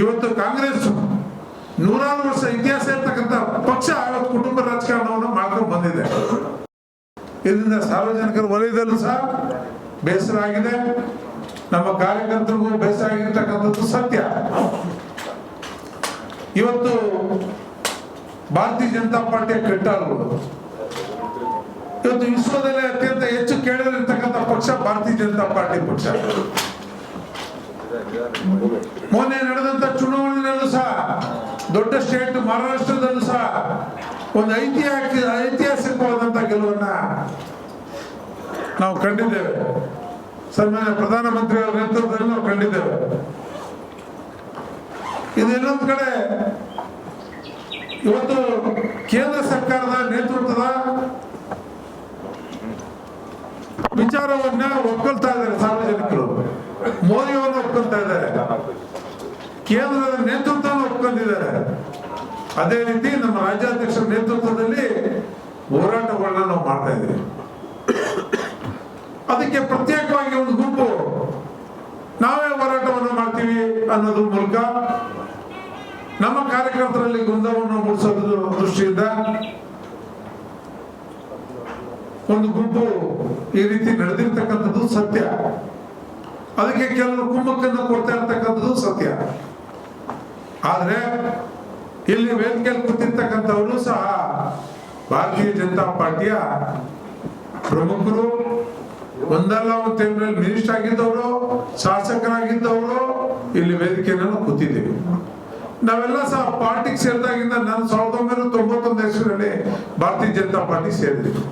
ಇವತ್ತು ಕಾಂಗ್ರೆಸ್ ನೂರಾರು ವರ್ಷ ಇತಿಹಾಸ ಇರ್ತಕ್ಕಂಥ ಪಕ್ಷ ಇವತ್ತು ಕುಟುಂಬ ರಾಜಕಾರಣವನ್ನು ಮಾಡ್ಕೊಂಡು ಬಂದಿದೆ. ಇದರಿಂದ ಸಾರ್ವಜನಿಕರ ವಲಯದಲ್ಲೂ ಸಹ ಬೇಸರ ಆಗಿದೆ. ನಮ್ಮ ಕಾರ್ಯಕರ್ತರಿಗೂ ಬೇಸರ ಆಗಿರ್ತಕ್ಕಂಥದ್ದು ಸತ್ಯ. ಇವತ್ತು ಭಾರತೀಯ ಜನತಾ ಪಾರ್ಟಿಯ ಕಟ್ಟಾರರು ಇವತ್ತು ವಿಶ್ವದಲ್ಲೇ ಅತ್ಯಂತ ಹೆಚ್ಚು ಕೇಳಲಿರ್ತಕ್ಕಂಥ ಪಕ್ಷ ಭಾರತೀಯ ಜನತಾ ಪಾರ್ಟಿ ಪಕ್ಷ. ಮೊನ್ನೆ ನಡೆದಂತ ದೊಡ್ಡ ಸ್ಟೇಟ್ ಮಹಾರಾಷ್ಟ್ರದಲ್ಲೂ ಸಹ ಒಂದು ಐತಿಹಾಸಿಕ ಐತಿಹಾಸಿಕವಾದಂತ ಗೆಲುವನ್ನ ನಾವು ಕಂಡಿದ್ದೇವೆ. ಸನ್ಮಾನ್ಯ ಪ್ರಧಾನಮಂತ್ರಿ ಅವರ ನೇತೃತ್ವದಲ್ಲಿ ನಾವು ಕಂಡಿದ್ದೇವೆ. ಇದು ಇನ್ನೊಂದು ಕಡೆ ಇವತ್ತು ಕೇಂದ್ರ ಸರ್ಕಾರದ ನೇತೃತ್ವದ ವಿಚಾರವನ್ನ ಒಪ್ಕೊಳ್ತಾ ಇದ್ದಾರೆ ಸಾರ್ವಜನಿಕರು. ಮೋದಿಯವರು ಒಪ್ಕೊಳ್ತಾ ಇದ್ದಾರೆ. ಕೇಂದ್ರದ ನೇತೃತ್ವವನ್ನು ಒಪ್ಕೊಂಡಿದ್ದಾರೆ. ಅದೇ ರೀತಿ ನಮ್ಮ ರಾಜ್ಯಾಧ್ಯಕ್ಷರ ನೇತೃತ್ವದಲ್ಲಿ ಹೋರಾಟಗಳನ್ನ ನಾವು ಮಾಡ್ತಾ ಇದ್ದೀವಿ. ಅದಕ್ಕೆ ಪ್ರತ್ಯೇಕವಾಗಿ ಒಂದು ಗುಂಪು, ನಾವೇ ಹೋರಾಟವನ್ನು ಮಾಡ್ತೀವಿ ಅನ್ನೋದ್ರ ಮೂಲಕ ನಮ್ಮ ಕಾರ್ಯಕರ್ತರಲ್ಲಿ ಗೊಂದಲವನ್ನು ಮೂಡಿಸೋದ್ರ ದೃಷ್ಟಿಯಿಂದ ಒಂದು ಗುಂಪು ಈ ರೀತಿ ನಡೆದಿರ್ತಕ್ಕಂಥದ್ದು ಸತ್ಯ. ಅದಕ್ಕೆ ಕೆಲವರು ಕುಂಭಕ್ಕನ್ನು ಕೊಡ್ತಾ ಇರ್ತಕ್ಕಂಥದ್ದು ಸತ್ಯ. ಆದ್ರೆ ಇಲ್ಲಿ ವೇದಿಕೆಯಲ್ಲಿ ಕೂತಿರ್ತಕ್ಕಂಥವರು ಸಹ ಭಾರತೀಯ ಜನತಾ ಪಾರ್ಟಿಯ ಪ್ರಮುಖರು, ಒಂದಲ್ಲ ಒಂದು ಟೈಮ್ನಲ್ಲಿ ಮಿನಿಸ್ಟರ್ ಆಗಿದ್ದವರು, ಶಾಸಕರಾಗಿದ್ದವರು ಇಲ್ಲಿ ವೇದಿಕೆಯನ್ನು ಕೂತಿದ್ದೀವಿ. ನಾವೆಲ್ಲ ಸಹ ಪಾರ್ಟಿಗೆ ಸೇರಿದಾಗಿಂದ ನಾನು ಸಾವಿರದ ಒಂಬೈನೂರ ತೊಂಬತ್ತೊಂದು ಭಾರತೀಯ ಜನತಾ ಪಾರ್ಟಿ ಸೇರಿದ್ವಿ.